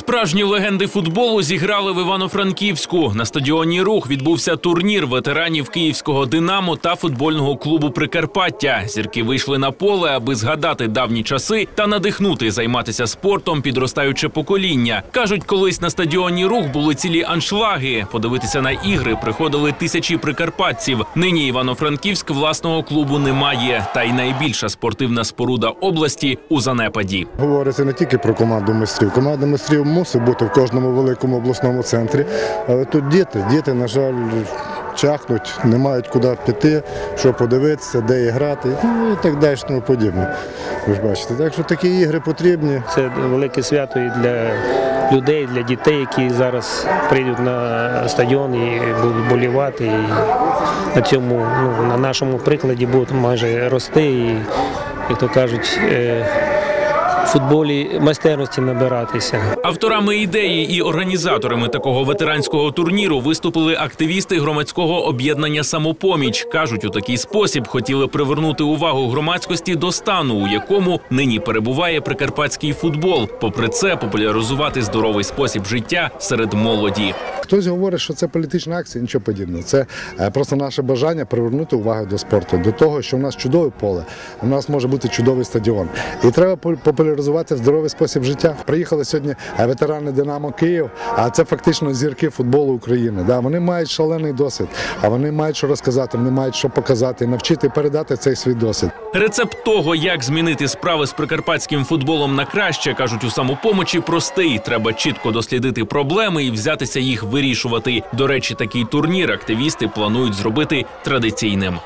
Справжні легенди футболу зіграли в Івано-Франківську. На стадіоні Рух відбувся турнір ветеранів київського Динамо та футбольного клубу Прикарпаття. Зірки вийшли на поле, аби згадати давні часи та надихнути займатися спортом підростаюче покоління. кажуть, колись на стадіоні Рух були цілі аншлаги. Подивитися на ігри приходили тисячі прикарпатців. Нині Івано-Франківськ власного клубу немає. Та й найбільша спортивна споруда області у занепаді. Говориться не тільки про команду майстрів. Команда майстрів мусить бути в кожному великому обласному центрі. Але тут діти. Діти, на жаль, чахнуть, не мають куди піти, що подивитися, де грати, ну і так далі, тому подібне. Ви ж бачите. Так що такі ігри потрібні. Це велике свято і для людей, для дітей, які зараз прийдуть на стадіон і будуть болівати. І на цьому, ну, на нашому прикладі будуть майже рости і, як то кажуть, е, футболі майстерності набиратися. Авторами ідеї і організаторами такого ветеранського турніру виступили активісти громадського об'єднання Самопоміч. кажуть, у такий спосіб хотіли привернути увагу громадськості до стану, у якому нині перебуває прикарпатський футбол. Попри це, популяризувати здоровий спосіб життя серед молоді. Хтось говорить, що це політична акція, нічого подібного. Це е, просто наше бажання привернути увагу до спорту, до того, що в нас чудове поле, у нас може бути чудовий стадіон. І треба популяризувати здоровий спосіб життя. Приїхали сьогодні е, ветерани Динамо Київ, а це фактично зірки футболу України. Вони мають шалений досвід, а вони мають що розказати, вони мають що показати, навчити передати цей свій досвід. Рецепт того, як змінити справи з прикарпатським футболом на краще, кажуть у самопомочі, простий. Треба чітко дослідити проблеми і взятися їх вирішувати. До речі, такий турнір активісти планують зробити традиційним.